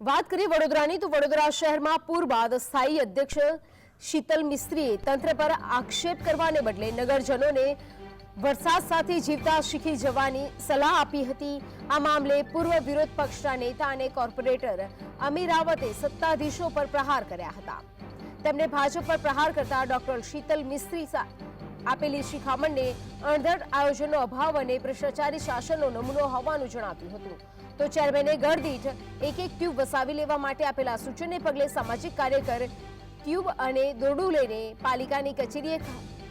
વાત કરીએ વડોદરાની, તો વડોદરા શહેરમાં પૂર બાદ સ્થાયી અધ્યક્ષ શીતલ મિસ્ત્રીએ તંત્ર પર આક્ષેપ કરવાને બદલે નગરજનોને વરસાદ સાથે જીવતા શીખી જવાની સલાહ આપી હતી. આ મામલે પૂર્વ વિરોધ પક્ષના નેતા અને કોર્પોરેટર અમીર રાવતે સત્તાધીશો પર પ્રહાર કર્યા હતા. તેમણે ભાજપ પર પ્રહાર કરતા ડોક્ટર શીતલ મિસ્ત્રી આપેલી શિખામણને અણધડ આયોજનનો અભાવ અને ભ્રષ્ટાચારી શાસનનો નમૂનો હોવાનું જણાવ્યું હતું. તો ચેરમેને ગળદીઠ એક એક ટ્યુબ વસાવી લેવા માટે આપેલા સૂચનને પગલે સામાજિક કાર્યકર ટ્યુબ અને દોરડું લઈને પાલિકાની કચેરીએ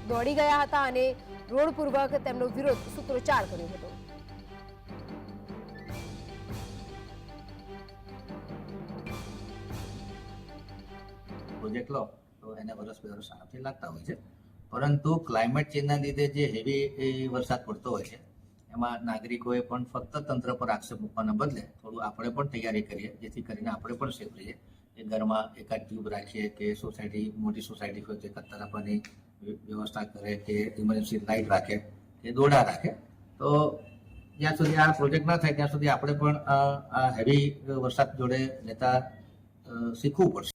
દોડી ગયા હતા અને રોડપૂર્વક તેમનો વિરોધ સૂત્રોચ્ચાર કર્યો હતો. પ્રોજેક્ટ લો, તો એને વર્ષ બે વર્ષ આરામથી લાગતા હોય છે. પરંતુ ક્લાઇમેટ ચેન્જના લીધે જે હેવી વરસાદ પડતો હોય છે એમાં નાગરિકોએ પણ ફક્ત તંત્ર પર આક્ષેપ મૂકવાના બદલે થોડું આપણે પણ તૈયારી કરીએ, જેથી કરીને આપણે પણ સેફ રહીએ. કે ઘરમાં એકાદ ટ્યુબ રાખીએ કે સોસાયટી, મોટી સોસાયટી હોય તો એકાદ તરફની વ્યવસ્થા કરે કે ઇમરજન્સી લાઇટ રાખે, કે દોડા રાખે. તો જ્યાં સુધી આ પ્રોજેક્ટ ના થાય ત્યાં સુધી આપણે પણ આ હેવી વરસાદ જોડે લેતા શીખવું પડશે.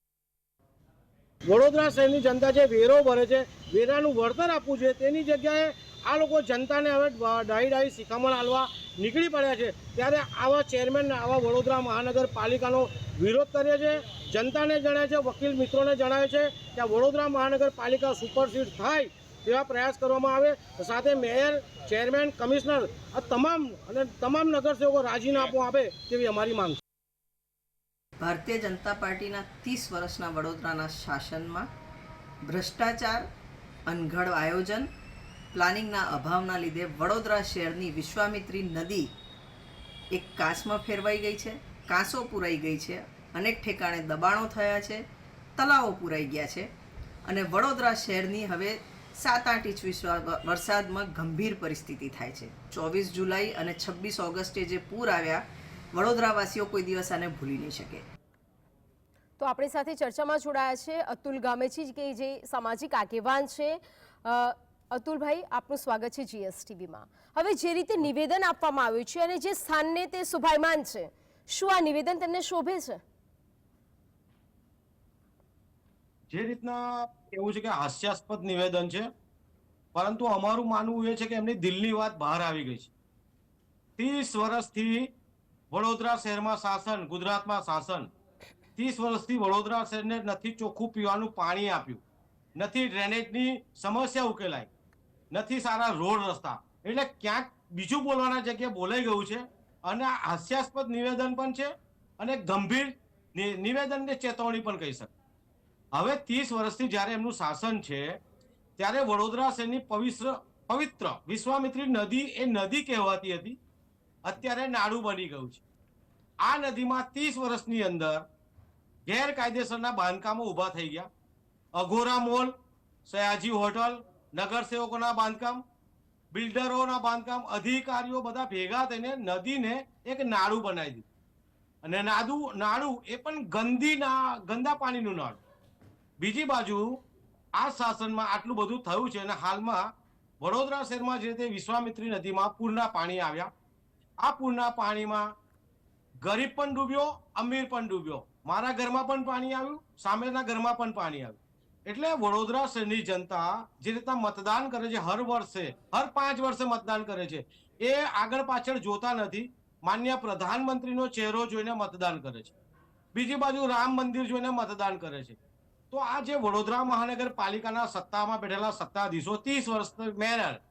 વડોદરા શહેરની જનતા જે વેરો ભરે છે, વેરાનું વળતર આપવું છે તેની જગ્યાએ આ લોકો જનતાને હવે ડાહી ડાઈ શિખામણ આલવા નીકળી પડ્યા છે. ત્યારે આવા ચેરમેન આવા વડોદરા મહાનગરપાલિકાનો વિરોધ કરે છે જનતાને જણાય છે, વકીલ મિત્રોને જણાવે છે કે વડોદરા મહાનગરપાલિકા સુપરસીડ થાય તેવા પ્રયાસ કરવામાં આવે. સાથે મેયર, ચેરમેન, કમિશનર આ તમામ અને તમામ નગરસેવકો રાજીનામું આપે તેવી અમારી માંગ છે. ભારતીય જનતા પાર્ટીના ત્રીસ વર્ષના વડોદરાના શાસનમાં ભ્રષ્ટાચાર, અનઘડ આયોજન પ્લાનિંગના અભાવના લીધે વડોદરા શહેરની વિશ્વામિત્રી નદી એક કાંસમાં ફેરવાઈ ગઈ છે, કાંસો પૂરાઈ ગઈ છે, અનેક ઠેકાણે દબાણો થયા છે, તલાવો પૂરાઈ ગયા છે અને વડોદરા શહેરની હવે સાત આઠ ઇંચ વરસાદમાં ગંભીર પરિસ્થિતિ થાય છે. ચોવીસ જુલાઈ અને છવ્વીસ ઓગસ્ટે જે પૂર આવ્યા, વડોદરાવાસીઓ કોઈ દિવસ આને ભૂલી નહીં શકે. તો આપણી સાથે ચર્ચામાં જોડાયા છે અતુલ ગામેચી કે જે સામાજિક આગેવાન છે. અતુલભાઈ, આપનું સ્વાગત છે જીએસટીવીમાં. હવે જે રીતે નિવેદન આપવામાં આવ્યું છે અને જે સ્થાનને તે સુભાયમાન છે, શું આ નિવેદન તેમને શોભે છે? જે રીતના એવું છે કે હાસ્યાસ્પદ નિવેદન છે, પરંતુ અમારું માનવું એ છે કે એમની દિલની વાત બહાર આવી ગઈ છે. ત્રીસ વર્ષથી વડોદરા શહેરમાં શાસન, ગુજરાતમાં શાસન. ત્રીસ વર્ષથી વડોદરા શહેરને નથી ચોખ્ખું પીવાનું પાણી આપ્યું. નથી ડ્રેનેજની સમસ્યા ઉકેલાઈ. નથી સારા રોડ રસ્તા. એટલે ક્યાંક બીજું બોલવાના જગ્યાએ બોલાઈ ગયું છે અને હાસ્યાસ્પદ નિવેદન પણ છે અને ગંભીર નિવેદનને ચેતવણી પણ કહી શકે. હવે ત્રીસ વર્ષથી જ્યારે એમનું શાસન છે, ત્યારે વડોદરા શહેરની પવિત્ર પવિત્ર વિશ્વામિત્રી નદી એ નદી કહેવાતી હતી. અત્યારે નાડું બની ગયું છે. આ નદીમાં ત્રીસ વર્ષની અંદર ગેરકાયદેસરના બાંધકામો ઊભા થઈ ગયા. અઘોરા મોલ, સયાજી હોટલ નગરસેવકોના બાંધકામ, બિલ્ડરોના બાંધકામ, અધિકારીઓ બધા ભેગા થઈને નદીને એક નાડું બનાવી દીધું. અને નાદુ, નાળું એ પણ ગંદી ના, ગંદા પાણીનું નાળું. બીજી બાજુ આ શાસનમાં આટલું બધું થયું છે અને હાલમાં વડોદરા શહેરમાં જે રીતે વિશ્વામિત્રી નદીમાં પૂરના પાણી આવ્યા, આ પૂરના પાણીમાં ગરીબ પણ ડૂબ્યો, અમીર પણ ડૂબ્યો. મારા ઘરમાં પણ પાણી આવ્યું, સામેના ઘરમાં પણ પાણી આવ્યું. એટલે વડોદરા શહેરની જનતા જે રીતના મતદાન કરે છે હર વર્ષે, હર પાંચ વર્ષે મતદાન કરે છે, એ આગળ પાછળ જોતા નથી. માન્ય પ્રધાનમંત્રીનો ચહેરો જોઈને મતદાન કરે છે. બીજી બાજુ રામ મંદિર જોઈને મતદાન કરે છે. તો આ જે વડોદરા મહાનગરપાલિકાના સત્તામાં બેઠેલા સત્તાધીશો, ત્રીસ વર્ષથી મેયર,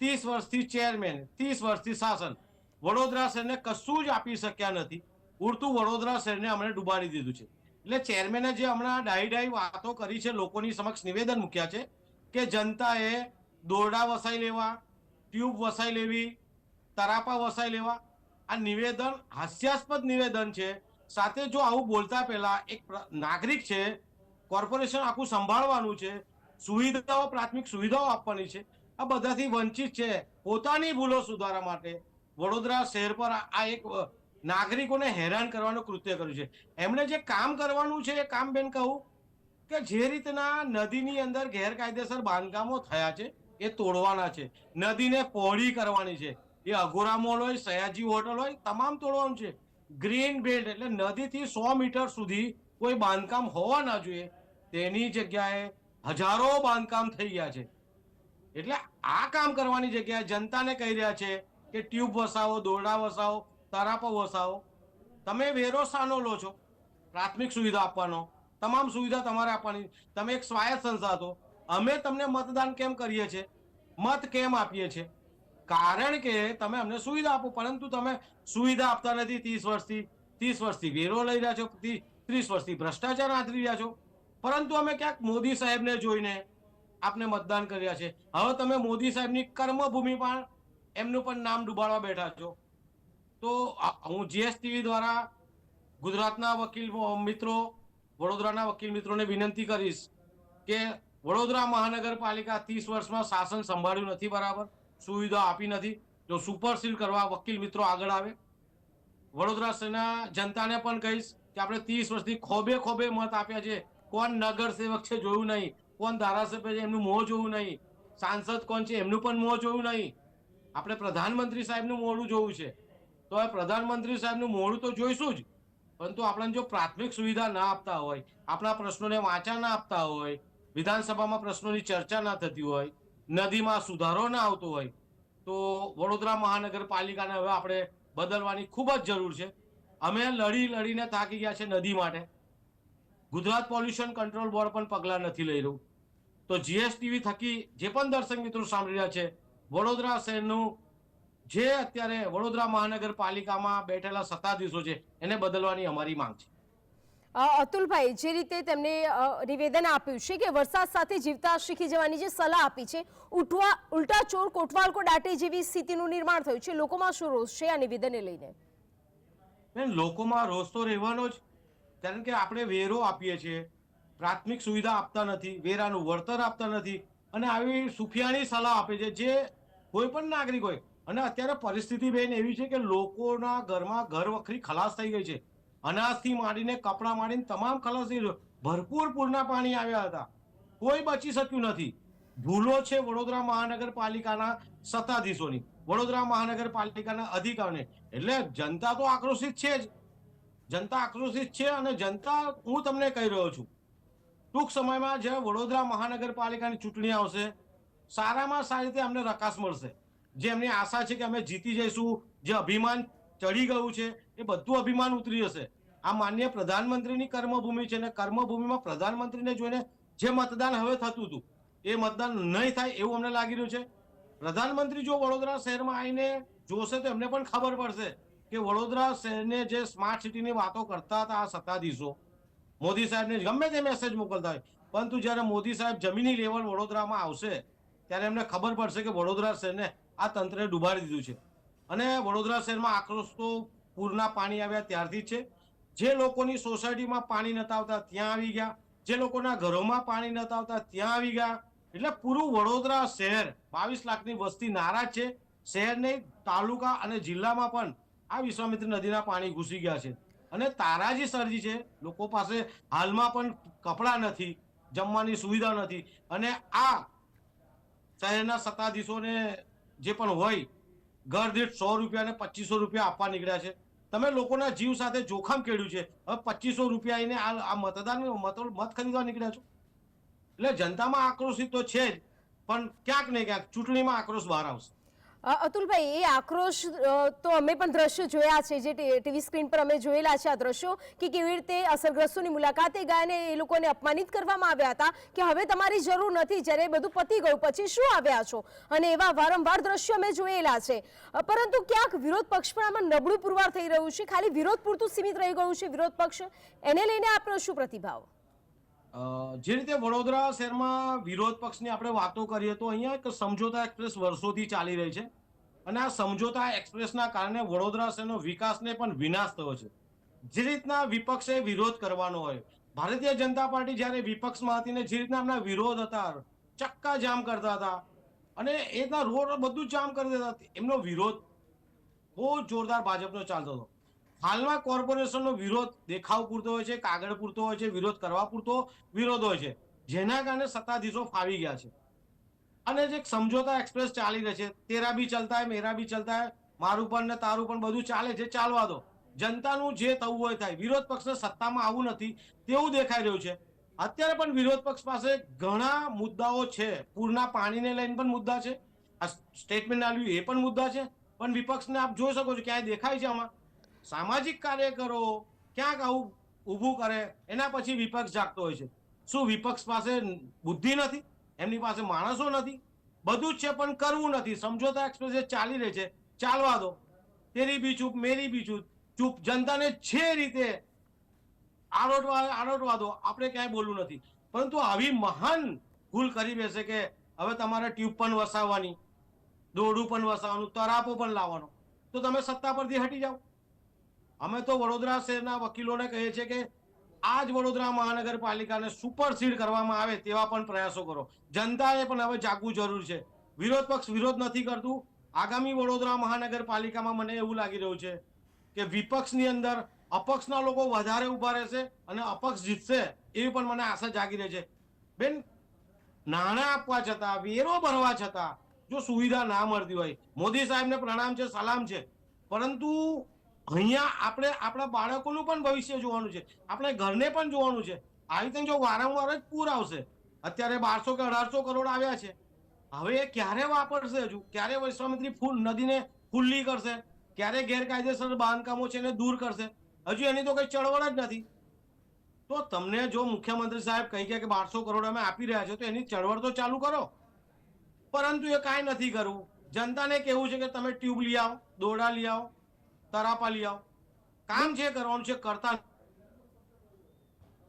ત્રીસ વર્ષથી ચેરમેન, ત્રીસ વર્ષથી શાસન, વડોદરા શહેરને કશું જ આપી શક્યા નથી. ઉડતું વડોદરા શહેરને અમને ડૂબાડી દીધું છે. એટલે ચેરમેને જે હમણાં ડાહી ડાઈ વાતો કરી છે, લોકોની સમક્ષ નિવેદન મૂક્યા છે કે જનતાએ દોરડા વસાઈ લેવા, ટ્યુબ વસાઈ લેવી, તરાપા વસાઈ લેવા, આ નિવેદન હાસ્યાસ્પદ નિવેદન છે. સાથે જો આવું બોલતા પહેલા એક નાગરિક છે, કોર્પોરેશન આખું સંભાળવાનું છે, સુવિધાઓ, પ્રાથમિક સુવિધાઓ આપવાની છે, આ બધાથી વંચિત છે. પોતાની ભૂલો સુધારા માટે વડોદરા શહેર પર આ એક નાગરિકોને હેરાન કરવાનું કૃત્ય કર્યું છે. એમણે જે કામ કરવાનું છે, એ કામ બેન કહું કે જે રીતના નદીની અંદર ગેરકાયદેસર બાંધકામો થયા છે, એ તોડવાના છે. નદીને પહોળી કરવાની છે. એ અઘોરા મોલ હોય, સયાજી હોટલ હોય, તમામ તોડવાનું છે. ગ્રીન બેલ્ટ એટલે નદીથી સો મીટર સુધી કોઈ બાંધકામ હોવા ના જોઈએ. તેની જગ્યાએ હજારો બાંધકામ થઈ ગયા છે. એટલે આ કામ કરવાની જગ્યાએ જનતાને કહી રહ્યા છે કે ટ્યુબ વસાવો, દોરડા વસાવો તરાપો વસાવો. તમે વેરો શાનો લો છો. પ્રાથમિક સુવિધા આપવાનો. તમામ સુવિધા તમારે આપવાની. તમે એક સ્વાયત્ત સંસ્થા છો. અમે તમને મતદાન કેમ કરીએ છીએ? મત કેમ આપીએ છીએ? કારણ કે તમે અમને સુવિધા આપો, પરંતુ તમે સુવિધા આપતા નથી ત્રીસ વર્ષથી. ત્રીસ વર્ષથી વેરો લઈ રહ્યા છો ત્રીસ વર્ષથી ભ્રષ્ટાચાર આચરી રહ્યા છો. પરંતુ અમે ક્યાંક મોદી સાહેબને જોઈને આપને મતદાન કર્યા છે. હવે તમે મોદી સાહેબની કર્મભૂમિ પણ એમનું પણ નામ ડુબાડવા બેઠા છો. તો હું જીએસટીવી દ્વારા ગુજરાતના વકીલ મિત્રો, વડોદરાના વકીલ મિત્રોને વિનંતી કરીશ કે વડોદરા મહાનગરપાલિકા ત્રીસ વર્ષમાં શાસન સંભાળ્યું નથી, બરાબર? સુવિધા આપી નથી. જો સુપરસીલ કરવા વકીલ મિત્રો આગળ આવે, વડોદરા શહેરના જનતાને પણ કહીશ કે આપણે ત્રીસ વર્ષથી ખોબે ખોબે મત આપ્યા છે. કોણ નગર સેવક છે જોયું નહીં. કોણ ધારાસભ્ય છે એમનું મોં જોયું નહીં. સાંસદ કોણ છે એમનું પણ મોં જોયું નહીં. આપણે પ્રધાનમંત્રી સાહેબનું મોડું જોવું છે. તો હવે પ્રધાનમંત્રી સાહેબનું મોડું તો જોઈશું જ. પરંતુ આપણને જો પ્રાથમિક સુવિધા ના આપતા હોય, આપણા પ્રશ્નોને વાંચા ના આપતા હોય, વિધાનસભામાં પ્રશ્નોની ચર્ચા ના થતી હોય, નદીમાં સુધારો ના આવતો હોય, તો વડોદરા મહાનગરપાલિકાને હવે આપણે બદલવાની ખૂબ જ જરૂર છે. અમે લડી લડીને થાકી ગયા છે નદી માટે. ગુજરાત પોલ્યુશન કંટ્રોલ બોર્ડ પણ પગલાં નથી લઈ રહ્યું. તો જીએસટીવી થકી જે પણ દર્શક મિત્રો સાંભળી રહ્યા છે, વડોદરા શહેરનું જે અત્યારે વડોદરા મહાનગરપાલિકામાં બેઠેલા સત્તાધીશો છે એને બદલવાની અમારી માંગ છે. અતુલભાઈ જે રીતે તેમને નિવેદન આપ્યું છે કે વરસાદ સાથે જીવતા શીખી જવાની જે સલાહ આપી છે ઉઠવા ઉલટા ચોર કોટવાલ કો દાટે જેવી સ્થિતિનું નિર્માણ થયું છે. લોકોમાં શું રોષ છે આ નિવેદનને લઈને? બેન લોકોમાં રોષ તો રહેવાનો જ. કારણ કે આપણે વેરો આપીએ છીએ પ્રાથમિક સુવિધા આપતા નથી વેરાનું વળતર આપતા નથી અને આવી સુફિયાની સલાહ આપે છે. જે કોઈ પણ નાગરિક હોય અને અત્યારે પરિસ્થિતિ બેન એવી છે કે લોકોના ઘરમાં ઘર વખરી ખલાસ થઈ ગઈ છે. અનાજથી માંડીને કપડાં માંડીને તમામ ખલાસ થઈ ગયો. ભરપૂર પૂરના પાણી આવ્યા હતા. કોઈ બચી શક્યું નથી. ભૂલો છે વડોદરા મહાનગરપાલિકાના સત્તાધીશોની. વડોદરા મહાનગરપાલિકાના અધિકારીઓને. એટલે જનતા તો આક્રોશિત છે જ. જનતા આક્રોશિત છે અને જનતા, હું તમને કહી રહ્યો છું. ટૂંક સમયમાં જે વડોદરા મહાનગરપાલિકાની ચૂંટણી આવશે. સારામાં સારી રીતે અમને રકાસ મળશે. જે એમની આશા છે કે અમે જીતી જઈશું, જે અભિમાન ચડી ગયું છે, એ બધું અભિમાન ઉતરી જશે. આ માન્ય પ્રધાનમંત્રીની કર્મભૂમિ છે અને કર્મભૂમિમાં પ્રધાનમંત્રીને જોઈને જે મતદાન હવે થતું હતું, એ મતદાન નહીં થાય એવું અમને લાગી રહ્યું છે. પ્રધાનમંત્રી જો વડોદરા શહેરમાં આવીને જોશે તો એમને પણ ખબર પડશે કે વડોદરા શહેરને જે સ્માર્ટ સિટીની વાતો કરતા હતા આ સત્તાધીશો, મોદી સાહેબને ગમે તે મેસેજ મોકલતા હોય, પરંતુ જ્યારે મોદી સાહેબ જમીની લેવલ વડોદરામાં આવશે, ત્યારે એમને ખબર પડશે કે વડોદરા શહેરને આ તંત્રે ડૂબાડી દીધું છે. અને વડોદરા શહેરમાં આક્રોશ તો પૂરના પાણી આવ્યા ત્યારથી છે. જે લોકોની સોસાયટીમાં પાણી નતા આવતા ત્યાં આવી ગયા. જે લોકોના ઘરોમાં પાણી નતા આવતા ત્યાં આવી ગયા. એટલે પૂરું વડોદરા શહેર બાવીસ લાખની વસ્તી નારાજ છે. શહેરને તાલુકા અને જિલ્લામાં પણ આ વિશ્વામિત્ર નદીના પાણી ઘૂસી ગયા છે. અને તારાજી સર્જી છે, લોકો પાસે હાલમાં પણ કપડાં નથી, જમવાની સુવિધા નથી. અને આ શહેરના સત્તાધીશોને જે પણ હોય, ઘર દીઠ સો રૂપિયા અને પચીસો રૂપિયા આપવા નીકળ્યા છે. તમે લોકોના જીવ સાથે જોખમ કેળ્યું છે. હવે પચીસો રૂપિયા એને આ મતદાન મત ખરીદવા નીકળ્યા છો? એટલે જનતામાં આક્રોશિત તો છે જ, પણ ક્યાંક ને ક્યાંક ચૂંટણીમાં આક્રોશ બહાર આવશે. અતુલભાઈ, એ આક્રોશ તો અમે પણ દ્રશ્યો જોયા છે, જે ટીવી સ્ક્રીન પર અમે જોયેલા છે આ દ્રશ્યો, કે કેવી રીતે અસરગ્રસ્તોની મુલાકાતે ગયા અને એ લોકોને અપમાનિત કરવામાં આવ્યા હતા, કે હવે તમારી જરૂર નથી, જ્યારે બધું પતી ગયું, પછી શું આવ્યા છો? અને એવા વારંવાર દ્રશ્યો અમે જોયેલા છે. પરંતુ ક્યાંક વિરોધ પક્ષ પણ આમાં નબળું પુરવાર થઈ રહ્યું છે. ખાલી વિરોધ પૂરતું સીમિત રહી ગયું છે વિરોધ પક્ષ. એને લઈને આપનો શું પ્રતિભાવ? જે રીતે વડોદરા શહેરમાં વિરોધ પક્ષની આપણે વાતો કરીએ તો અહીંયા એક સમજોતા એક્સપ્રેસ વર્ષોથી ચાલી રહી છે અને આ સમજોતા એક્સપ્રેસના કારણે વડોદરા શહેરનો વિકાસને પણ વિનાશ થયો છે જે રીતના વિપક્ષે વિરોધ કરવાનો હોય, ભારતીય જનતા પાર્ટી જ્યારે વિપક્ષમાં હતી ને જે રીતના એમના વિરોધ હતા, ચક્કા જામ કરતા હતા, અને એ રીતના રોડ બધું જામ કરી દેતા. એમનો વિરોધ બહુ જોરદાર ભાજપનો ચાલતો હતો હાલમાં કોર્પોરેશનનો વિરોધ દેખાવ પૂરતો હોય છે, કાગળ પૂરતો હોય છે, વિરોધ કરવા પૂરતો વિરોધ હોય છે, જેના કારણે સત્તાધીશો ફાવી ગયા છે. અને જે સમજોતા એક્સપ્રેસ ચાલી રહી છે, તેરા બી ચલતા હે, મેરા બી ચલતા હે, મારું પણ ને તારું પણ બધું ચાલે છે, ચાલવા દો. જનતાનું જે થવું હોય થાય, વિરોધ પક્ષને સત્તામાં આવું નથી, તેવું દેખાઈ રહ્યું છે. અત્યારે પણ વિરોધ પક્ષ પાસે ઘણા મુદ્દાઓ છે. પૂરના પાણીને લઈને પણ મુદ્દા છે. આ સ્ટેટમેન્ટ આવ્યું એ પણ મુદ્દા છે. પણ વિપક્ષને આપ જોઈ શકો છો, ક્યાંય દેખાય છે આમાં. સામાજિક કાર્યકરો ક્યાંક આવું ઊભું કરે, એના પછી વિપક્ષ જાગતો હોય છે. શું વિપક્ષ પાસે બુદ્ધિ નથી? એમની પાસે માણસો નથી? બધું જ છે, પણ કરવું નથી. સમજોતા એક્સપ્રેસ ચાલી રહી છે, ચાલવા દો. તેરી બી ચૂપ, મેરી બી ચૂપ. ચૂપ જનતાને છે રીતે આરોટવા આરોટવા દો, આપણે ક્યાંય બોલવું નથી. પરંતુ આવી મહાન ભૂલ કરી બેસે કે હવે તમારે ટ્યુબ પણ વસાવવાની, દોરડું પણ વસાવવાનું, તરાપો પણ લાવવાનો. તો તમે સત્તા પરથી હટી જાઓ. અમે તો વડોદરા શહેરના વકીલોને કહીએ છીએ કે આ જ વડોદરા મહાનગરપાલિકાને સુપરસીડ કરવામાં આવે તેવા પણ પ્રયાસો કરો. જનતાએ પણ હવે જાગવું જરૂર છે. વિરોધ પક્ષ વિરોધ નથી કરતું. આગામી વડોદરા મહાનગરપાલિકામાં મને એવું લાગી રહ્યું છે કે વિપક્ષની અંદર અપક્ષના લોકો વધારે ઊભા રહેશે અને અપક્ષ જીતશે એવી પણ મને આશા જાગી રહી છે. બેન, નાણાં આપવા છતાં, વેરો ભરવા છતાં જો સુવિધા ના મળતી હોય, મોદી સાહેબને પ્રણામ છે, સલામ છે, પરંતુ અહીંયા આપણે આપણા બાળકોનું પણ ભવિષ્ય જોવાનું છે. આપણે ઘરને પણ જોવાનું છે. આવી રીતે જો વારંવાર જ પૂર આવશે. અત્યારે બારસો કે અઢારસો કરોડ આવ્યા છે. હવે એ ક્યારે વાપરશે હજુ? ક્યારે વિશ્વામિત્રી ફૂલ નદીને ખુલ્લી કરશે? ક્યારે ગેરકાયદેસર બાંધકામો છે એને દૂર કરશે? હજુ એની તો કઈ ચળવળ જ નથી. તો તમને જો મુખ્યમંત્રી સાહેબ કહી ગયા કે બારસો કરોડ અમે આપી રહ્યા છો, તો એની ચળવળ તો ચાલુ કરો. પરંતુ એ કાંઈ નથી કરવું. જનતાને કેવું છે કે તમે ટ્યુબ લઈ આવો, દોરડા લઈ આવો તરાપા લઈ આવો. કામ જે કરવાનું છે કરતા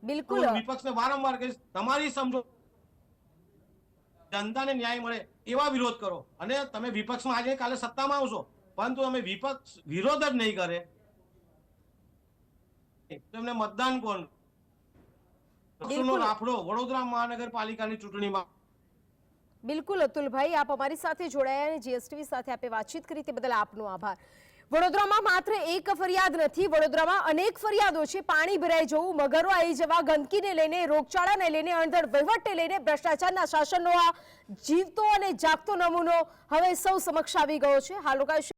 બિલકુલ. વિપક્ષને વારંવાર કહીશ તમારી સમજો. જનતાને ન્યાય મળે એવા વિરોધ કરો. અને તમે વિપક્ષમાં આજે કાલે સત્તામાં આવશો પરંતુ અમે વિપક્ષ વિરોધ જ નહીં કરે. તેમને મતદાન કોણ. રાફડો વડોદરા મહાનગરપાલિકાની ચૂંટણીમાં. બિલકુલ અતુલભાઈ આપ અમારી સાથે જોડાયા અને જીએસટીવી સાથે આપે વાતચીત કરી તે બદલ આપનો આભાર. વડોદરામાં માત્ર એક ફરિયાદ નથી, વડોદરામાં અનેક ફરિયાદો છે. પાણી ભરાઈ જવું મગરો આવી જવા, ગંદકીને લઈને, રોગચાળાને લઈને અણધડ વહીવટને લઈને ભ્રષ્ટાચારના શાસનનો આ જીવતો અને જાગતો નમૂનો હવે સૌ સમક્ષ આવી ગયો છે. હાલ